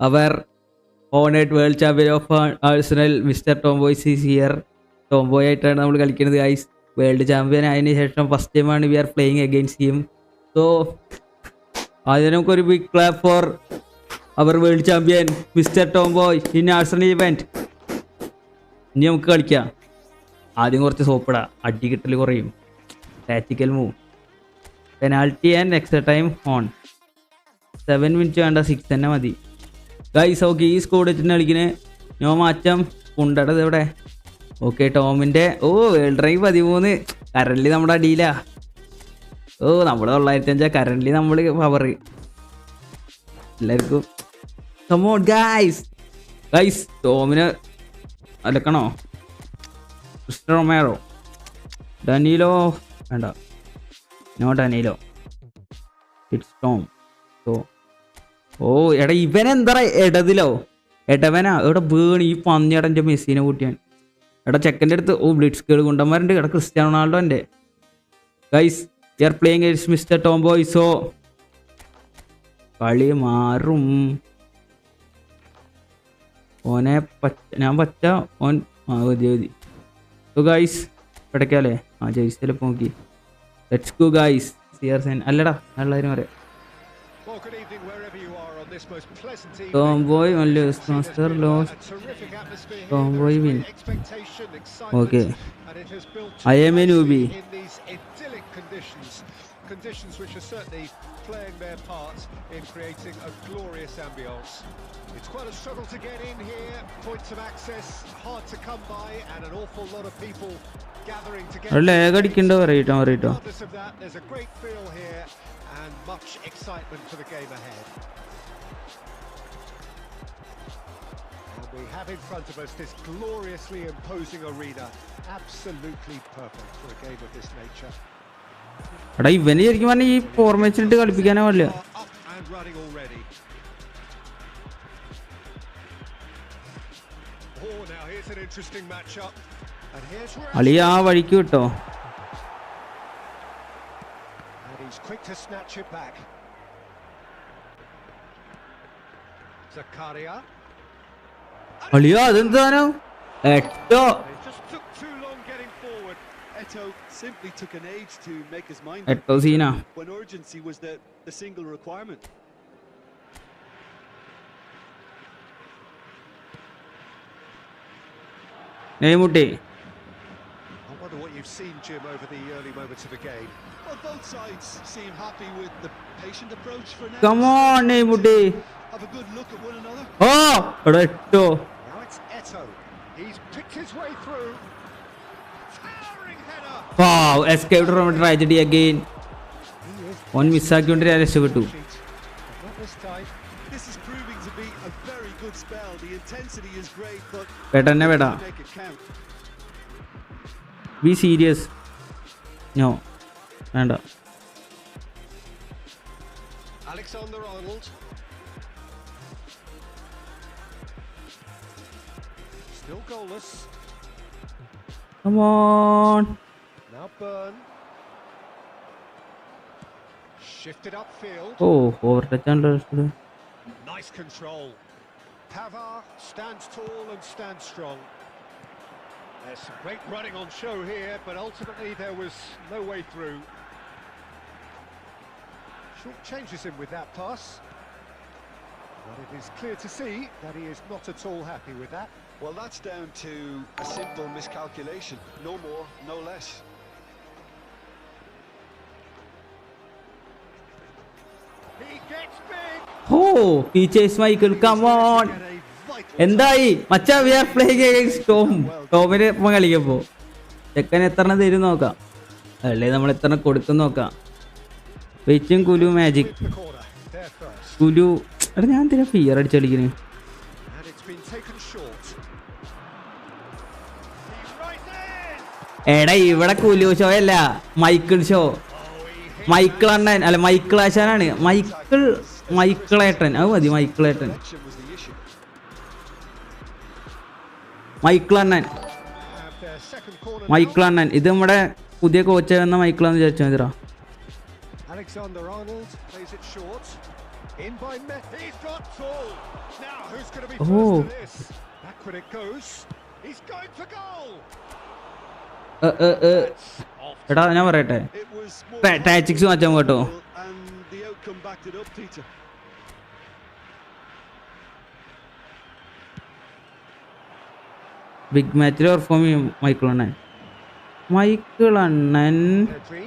Our honoured world champion of Arsenal mister Tomboy sees here. Tomboy ആയിട്ടാണ് നമ്മൾ കളിക്കുന്നത് ice world champion ആയതിനു ശേഷം ഫസ്റ്റ് ടൈമാണ് we are playing against him so ആദ്യം നമുക്കൊരു big clap for our world champion mister Tomboy in Arsenal event ഇനി നമുക്ക് കളിക്കാം. ആദ്യം കുറച്ച് സോപ്പിട അടി കിട്ടൽ കുറയും. Tactical move penalty and extra time on seven minute വേണ്ട സിക്സ് തന്നെ മതി. ഗൈസ് ഓക്കെ ഈ സ്കോഡ് വെച്ചിട്ട് കളിക്കുന്നത് നോ മാറ്റം കൊണ്ടടത് ഇവിടെ ഓക്കെ ടോമിന്റെ ഓ വേൾഡ് ഡ്രൈവ് പതിമൂന്ന്. കറൻലി നമ്മുടെ അടിയിലാ. ഓ നമ്മൾ തൊള്ളായിരത്തി അഞ്ചാ കറൻലി നമ്മൾ പവർ എല്ലാവർക്കും ഗൈസ് ഗൈസ് ടോമിന് അലക്കണോ? Cristian Romero. ഡനീലോ വേണ്ട. No Danilo. It's Tom so oh എടാ ഇവനെന്താ ഇടതിലോ എടവനാ എവിടെ വീണ് ഈ പന്നിയുടെ എന്റെ മെസ്സിനെ കൂട്ടിയാൻ എടാ ചെക്കന്റെ അടുത്ത് ഓ ബ്ലിറ്റ്സ് കേൾ കൊണ്ടന്മാരുണ്ട് എടാ ക്രിസ്ത്യാനോ റൊണാൾഡോ എന്റെ. Guys you are playing guys mister Tom ബോയ്സോ കളി മാറും. ഓനെ പച്ച ഞാൻ പച്ച ഓൻ മതി മതി. സോ ഗൈസ് ഇടയ്ക്കാലേ ആ ജയിച്ചപ്പോൾ നോക്കി. Let's go guys C R sign അല്ലടാ എല്ലാവരും പറയാം. Tomboy only Master lost. Tomboy win. Okay. I am a newbie. Conditions which are certainly playing their part in creating a glorious ambience. It's quite a struggle to get in here, points of access hard to come by, and an awful lot of people gathering together. Regardless of that, there's a great feel here and much excitement for the game ahead. We have in front of us this gloriously imposing arena. Absolutely perfect for a game of this nature. എടാ ഇവന് ശരിക്കും പറഞ്ഞാൽ ഈ formation ഇട്ട് കളിപ്പിക്കാനേ പാടില്ല. Oh, അളി ആ വഴിക്ക് കിട്ടോ. Zakaria. അളിയോ അതെന്താനോ എട്ടോ It just took too long getting forward. Eto simply took an age to make his mind up എട്ടോ സീനാ when urgency was the, the single requirement. നെയ്മുട്ടി I wonder what you've seen, Jim, over the early moments of the game. Well, both sides seem happy with the patient approach for now. Come on Have a good ഓ എടാ എട്ടോ escaped from tragedy again ഓൻ മിസ്സാക്കിക്കൊണ്ട് ഞാൻ രക്ഷപ്പെട്ടു പെട്ടെന്നെ പെടാ. Be serious no വേണ്ട Alexander Still goalless. Come on. Now Burn. Shifted upfield. Oh, over the channel. Nice control. Pava stands tall and stands strong. There's some great running on show here, but ultimately there was no way through. Short changes him with that pass. But it is clear to see that he is not at all happy with that. Well, that's down to a simple miscalculation. No more, no less. He gets big. Oh teachers Michael come on on. എന്തായി മച്ചാ we are playing against Tom ടോമിന് ഇപ്പം കളിക്കുമ്പോൾ ചെക്കൻ എത്ര തരും നോക്കാം അല്ലേ നമ്മൾ എത്ര കൊടുക്കും നോക്കാം വെച്ചും കുലു മാജിക്. കുലു എടാ ഞാൻ എന്തിനാ ഫിയർ അടിച്ച് കളിക്കണേ And it's been taken short. He's right in. എടാ ഇവിടെ കുലു ഷോ അല്ല മൈക്കിൾ ഷോ മൈക്കിൾ അണ്ണൻ അല്ല മൈക്കിൾ ആശാനാണ്. മൈക്കിൾ മൈക്കിളേട്ടൻ അത് മതി മൈക്കിളേട്ടൻ മൈക്കിൾ അണ്ണൻ. മൈക്കിൾ അണ്ണൻ. ഇത് നമ്മുടെ പുതിയ കോച്ചായിരുന്ന എന്ന മൈക്കിളാന്ന് വിചാരിച്ചാൽ now. Alexander Arnold plays it short. In by Met. He's got tall. Now, who's going to be Oh. first to this? Backward it goes. He's going for goal. ഏ, ഏ, ഏ. That's off. എടാ ഞാൻ പറയട്ടെ It was more Ta- tactics മാറ്റാൻ കേട്ടോ. and the outcome backed it up, Peter. Big മാച്ചിൽ perform ചെയ്യും Michael Annan Michael Annan Pedri.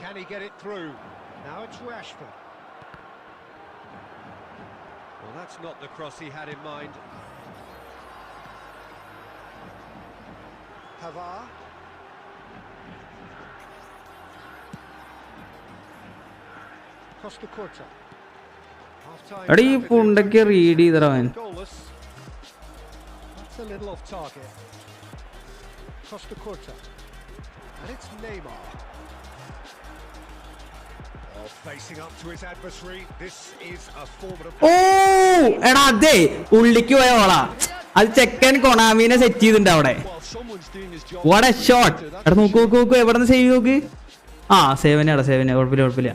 Can he get it through? Now it's Rashford. that's not the cross he had in mind. Pavard. Costa Curta. Half-time എടാ ഈ rapid പുണ്ടൊക്കെ read ചെയ്തവൻ Goalless. That's a little off target. Costa Curta. And it's Neymar. ഓ എടാ അതെ ഉള്ളിക്ക് പോയ ഓളാ. അത് ചെക്കൻ കൊണാമീനെ സെറ്റ് ചെയ്തിട്ടുണ്ട് അവിടെ. എ ഷോട്ട് എടാ നോക്ക് നോക്ക് നോക്ക് എവിടെ നിന്ന് സേവ് നോക്ക്? ആ സേവന എടാ സേവനെ കുഴപ്പമില്ല കുഴപ്പമില്ല.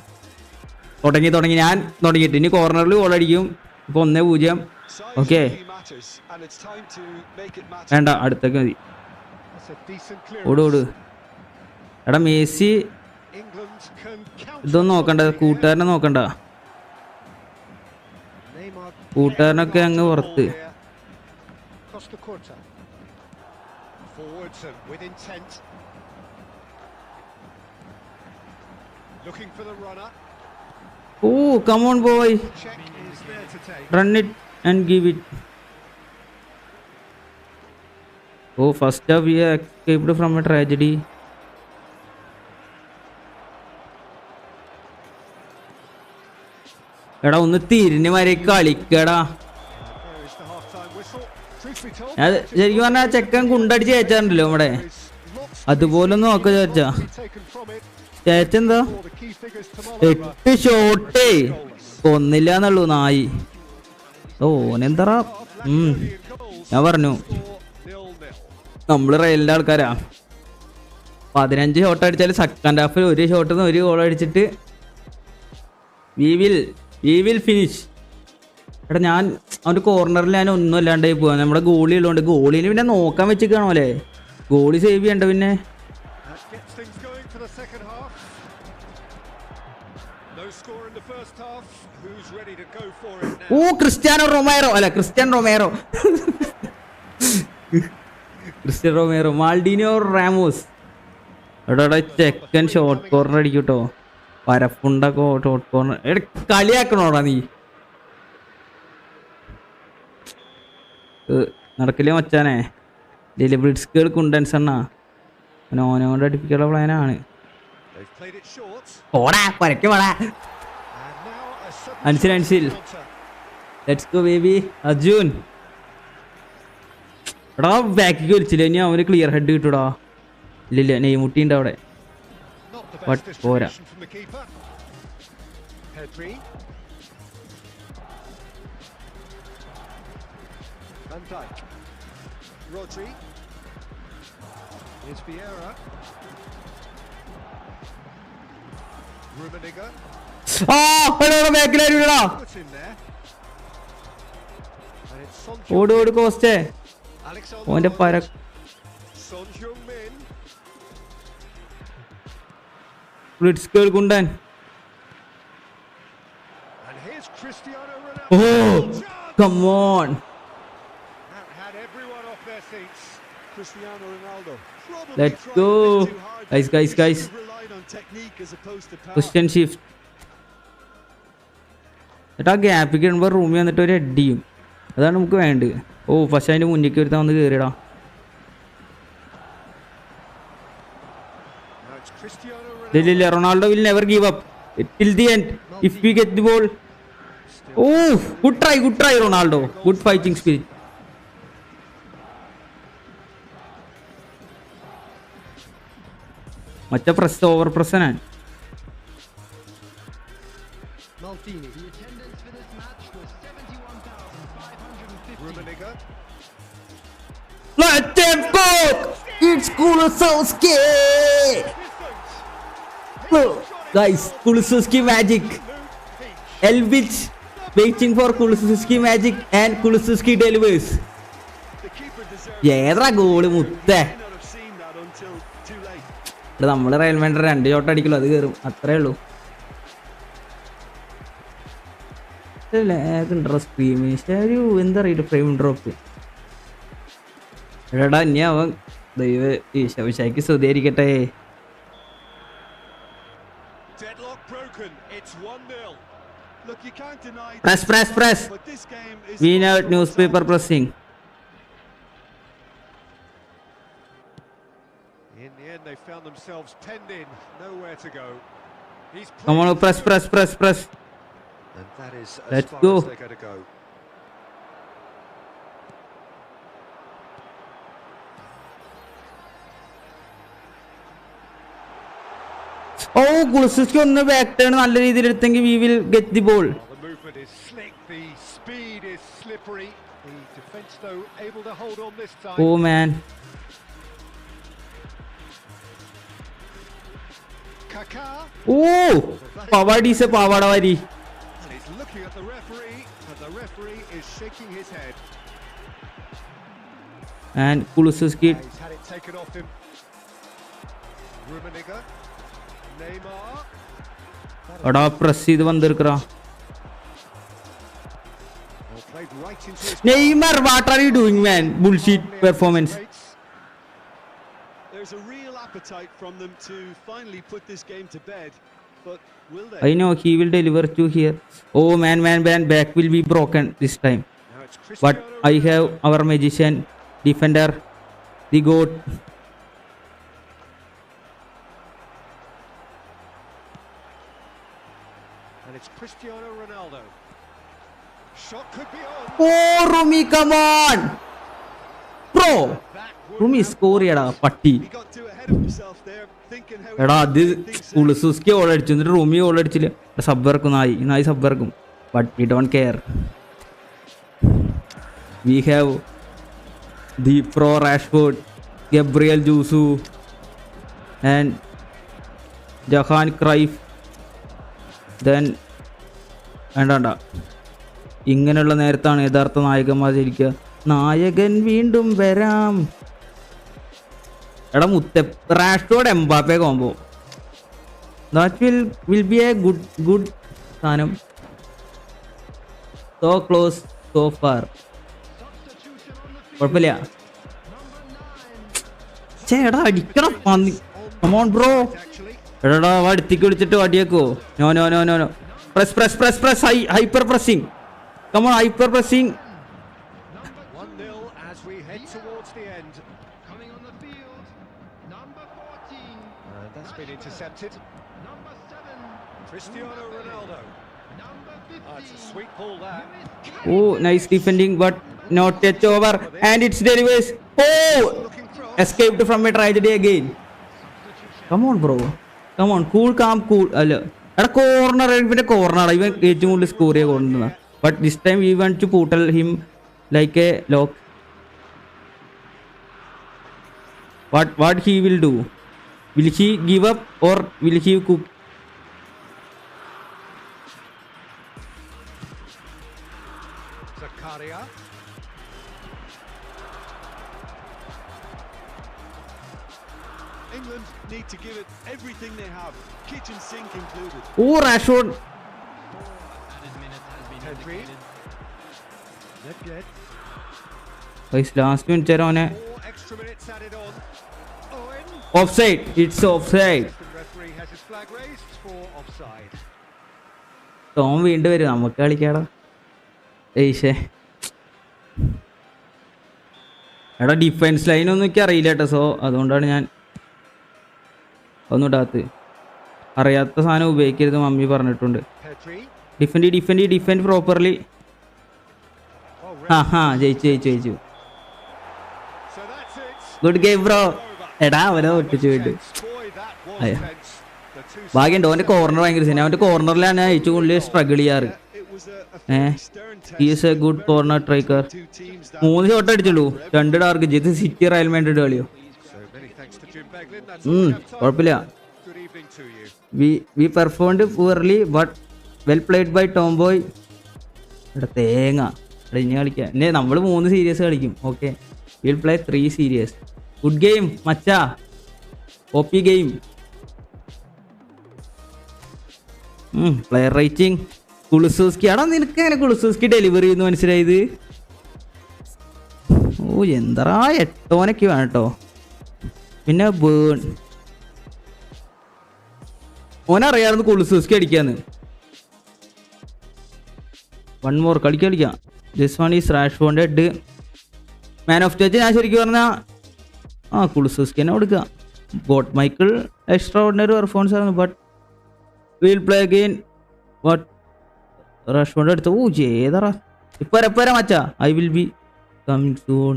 തുടങ്ങി തുടങ്ങി ഞാൻ തുടങ്ങിയിട്ട്. ഇനി കോർണറിൽ ഗോൾ അടിക്കും. ഇപ്പൊ ഒന്നേ പൂജ്യം. Matter. വേണ്ട അടുത്തേക്ക് മതി. ഓട് ഓട്. എടാ മേസി. ഇതൊന്നും നോക്കണ്ട. കൂട്ടുകാരനെ നോക്കണ്ട കൂട്ടുകാരനൊക്കെ അങ്ങ് പുറത്ത്. ഓ come on boy. Run it and give it oh first half you escaped from a tragedy എടാ ഒന്ന് തിരിഞ്ഞ് വരെ കളിക്കടാ. അത് ശരിക്കും പറഞ്ഞാൽ ചെക്കൻ കുണ്ടടിച്ച് ചേച്ചാണ്ടല്ലോ നമ്മുടെ അതുപോലെ നോക്ക ചേച്ചാ. ചേച്ചെന്താ. എട്ട് ഷോട്ടേ കൊന്നില്ല എന്നുള്ളൂ നായി ഓനെന്താ ഉം ഞാൻ പറഞ്ഞു. നമ്മൾ റയലിന്റെ ആൾക്കാരാ. പതിനഞ്ച് ഷോട്ട് അടിച്ചാൽ സെക്കൻഡ് ഹാഫിൽ ഒരു ഷോട്ടിൽ നിന്ന് ഒരു ഗോൾ അടിച്ചിട്ട് we will we will finish എടാ ഞാൻ അവന്റെ കോർണറിൽ ഞാൻ ഒന്നും അല്ലാണ്ടായി പോവാ. നമ്മുടെ ഗോളി ഉള്ളതുകൊണ്ട് ഗോളിനെ പിന്നെ നോക്കാൻ വെച്ചിരിക്കണോ അല്ലേ? ഗോളി സേവ് ചെയ്യണ്ട പിന്നെ? ഓ ക്രിസ്ത്യാനോ റൊമേറോ അല്ല Cristian Romero Cristian Romero Maldini Ramos എടാ ചെക്കൻ ഷോർട്ട് കോർണർ അടിക്കൂട്ടോ. പരപ്പുണ്ടൊക്കെ ഷോർട്ട് കോർണർ എടാ കളിയാക്കണോടാ നീ? നടക്കില്ലേ മച്ചാനെ? ഡെലിബ്രിഡ്സ്കൾ കുണ്ടൻസ് എണ്ണ ഓനെ കൊണ്ട് അടിപ്പിക്കാനുള്ള പ്ലാനാണ് it പരക്ക് പോടാ. Ansil Ansil. Let's go baby Arjun. എടാ ബാക്കിക്ക് വലിച്ചില്ല? ഇനി അവന് ക്ലിയർ ഹെഡ് കിട്ടൂടാ. ഇല്ലില്ല നെയ്മുട്ടി ഉണ്ട് അവിടെ. Keeper. Pedri. Van Dijk. Rodri. Here's Vieira. Rummenigge. ആ ബാക്കിലായിരുടാ Put in there. And it's Son ഓട് ഓട് കോസ്റ്റേ ഓന്റെ പര സ്പ്ലിറ്റ് കുണ്ടാൻ ഓ come on Let's go. Guys, guys, guys. Christian shift. എന്നിട്ട് ആ ഗ്യാപ്പ് കിടുമ്പോൾ റൂമിൽ വന്നിട്ട് ഒരു അടിയും അതാണ് നമുക്ക് വേണ്ടത്. ഓ പക്ഷെ അതിന്റെ മുന്നേക്ക് വരുത്താൻ വന്ന് കയറിയടാ ഇല്ല Ronaldo will never give up till the end if we get the ball oh good try good try Ronaldo good fighting spirit മറ്റേ press over. Rummenigge. Let them cook! It's Kulusowski! Kulusevski magic എൽവിച്ച് waiting for Kulusevski magic and Kulusevski delivers ഏതാ goal മുത്തേ? നമ്മൾ Real mentor രണ്ട് ചോട്ട അടിക്കലോ അത് കേറും. അത്രേ ഉള്ളൂ. എന്താ പറയുക ദൈവ ഈ ശവശാക്കി സ്വദേരിക്കട്ടെ Press, press, press. We need newspaper pressing. In the end, they found themselves penned in, nowhere to go. He's Come on, press, press, press, press. Let's go. go. ഓ കുളിസിക്ക് ഒന്ന് ബാക്ക് ടേൺ നല്ല രീതിയിൽ എടുത്തെങ്കിൽ we will get the ball Well, the movement is slick, the speed is slippery. The defence, though, able to hold on this time. Oh man Kaká, oh പവാടീസ് പാവാട വാരി and he's looking at the referee, and the referee is shaking his head. And Kulusevski He's had it taken off him. Rummenigge, அடா press இது வந்திருக்கிறா Neymar what are you There's a real appetite from them to finally put this game to bed. But will they? I know he will deliver to here. Oh man, man, man, back will be broken this time. But I have our magician defender, the goat. And it's Cristiano Ronaldo. Shot could be on. Oh, Rumi, come on! Bro! Rumi score ചെയ്യടാ പട്ടി എടാ അത്. കുളിസുസ്കി all അടിച്ചു എന്നിട്ട് റൂമി all അടിച്ചില്ല sub ഇറക്കും നായി നായി സബ് ഇറക്കും but we don't care we have the pro Rashford Gabriel Jesus and Johan Cruyff then വേണ്ട വേണ്ട. ഇങ്ങനെയുള്ള നേരത്താണ് യഥാർത്ഥ നായകന്മാർ ജനിക്കുക നായകൻ വീണ്ടും വരാം. എടാ മുത്ത റാഷ്ട്രോട് Mbappe combo that will will be a good good സാധനം സോ ക്ലോസ് സോ ഫാർ കുഴപ്പമില്ല. ചേടാ അടിക്കണം ബ്രോ actually. എടാ വാ അടുത്തേക്ക് വിളിച്ചിട്ട് അടിയേക്കോ no no no no no press press press press high hyper pressing come on hyper pressing 1 0 as we head towards the end. Coming on the field, number 14, And that's been intercepted. number 7, Cristiano Ronaldo. number 15. Ah, it's a sweet ball there. Oh nice defending but not touch over and it's delivers oh Looking cross. Escaped from a tragedy again come on bro come on cool calm cool അല്ല എടാ corner ഇവന്റെ corner ഇവൻ ഏറ്റവും കൂടുതൽ score ചെയ്യാൻ കൊണ്ടുവന്ന but this time we one two പൂട്ടൽ him like a lock what what he will do will he give up or will he cook to give it everything they have, kitchen sink included. Oh, Rashford. Nedved. Last minute അവനെ on. Owen. Offside it's offside. Tom വീണ്ടും വരും നമുക്ക് കളിക്കാടാ ഏയ്ഷേ എടാ defence line ഒന്നും എനിക്ക് അറിയില്ല കേട്ടോ so അതുകൊണ്ടാണ് ഞാൻ ഒന്നും ഇടാത്ത്. അറിയാത്ത സാധനം ഉപയോഗിക്കരുത് മമ്മി പറഞ്ഞിട്ടുണ്ട്. Defend defend defend properly Oh, ആ ഹാ ജയിച്ചു ജയിച്ചു. ജയിച്ചു ഗുഡ് ഗെയിം ബ്രോ എടാ അവനെ ഒട്ടിച്ചു വിട്ട്. Boy, അവന്റെ ഭാഗ്യമുണ്ട് അവന്റെ കോർണർ ഭയങ്കര സിനിമ അവന്റെ കോർണറിലാണ് ഏറ്റവും കൂടുതൽ സ്ട്രഗിൾ ചെയ്യാറ്. It is a good corner that മൂന്ന് ഷോട്ട് അടിച്ചുള്ളൂ. രണ്ട് ടാർഗറ്റ് ഇത് സിറ്റി റയൽ മാൻഡ്രിഡ് കളിയോ? കുഴപ്പമില്ല We performed poorly but well played by Tom boy ഇവിടെ തേങ്ങ. ഇനി കളിക്കാം. ഇനി നമ്മൾ മൂന്ന് സീരീസ് കളിക്കും okay will play three series good game matcha. O P game player rating Kulusevski. എടാ നിനക്ക് അങ്ങനെ കുളുസൂസ്കി ഡെലിവറി ചെയ്യുന്നു? മനസ്സിലായത്? ഓ എന്തറാ എട്ടോനൊക്കെ വേണം കേട്ടോ പിന്നെ ബേൺ ഓനറിയാമായിരുന്നു കുളുസൂസ്കി അടിക്കാന്ന്. വൺ മോർ കളിക്കാം കളിക്കാം. This one is Rashford head man of touch ഞാൻ ശരിക്കും പറഞ്ഞാൽ ആ കുളുസൂസ്കി തന്നെ കൊടുക്കുക. Boat Michael extraordinary performance ആയിരുന്നു but will play again but Rashford എടുത്ത് ഓ ജേതറ. ഇപ്പം വരാം, ഇപ്പൊ മച്ചാ I will be coming soon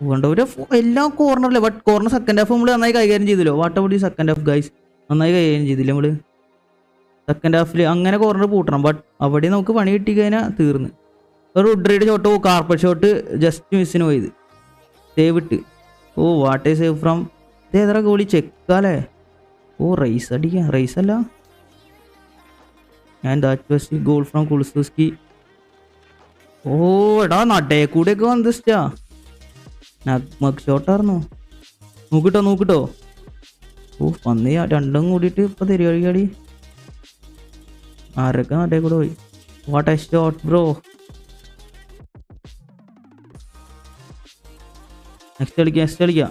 ഒരു എല്ലാ അല്ലേ ബട്ട് കോർണർ സെക്കൻഡ് ഹാഫ് നമ്മൾ നന്നായി കൈകാര്യം ചെയ്തല്ലോ? വാട്ട് അബൌട്ട് ഈ സെക്കൻഡ് ഹാഫ് ഗൈസ് നന്നായി കൈകാര്യം ചെയ്തില്ല നമ്മൾ? സെക്കൻഡ് ഹാഫിൽ അങ്ങനെ കോർണർ പൂട്ടണം. ബട്ട് അവിടെ നമുക്ക് പണി കിട്ടി കഴിഞ്ഞാൽ തീർന്ന് ഒരു ഉഡ്രയുടെ ഷോട്ട് കാർപ്പറ്റ് ഷോട്ട് ജസ്റ്റ് മിസ്സിന് പോയത്. സേവ് ഇട്ട്. ഓ വാട്ട് സേവ് ഫ്രം ഇതേതാ ഗോളി ചെക്കാലേ ഓ റൈസ് അടിക്കാം. റൈസ് അല്ല. ഞാൻ that goal from Kulusevski oh എടാ നടേ കൂടെയൊക്കെ വന്നിട്ടാ ഷോട്ടായിരുന്നു നോക്കിട്ടോ നോക്കിട്ടോ. ഓ പന്നി രണ്ടും കൂടിയിട്ട് ഇപ്പൊ തരുവാടി ആരൊക്കെ മറ്റേ കൂടെ പോയി? What a shot bro next കളിക്കാം നെക്സ്റ്റ് കളിക്കാം.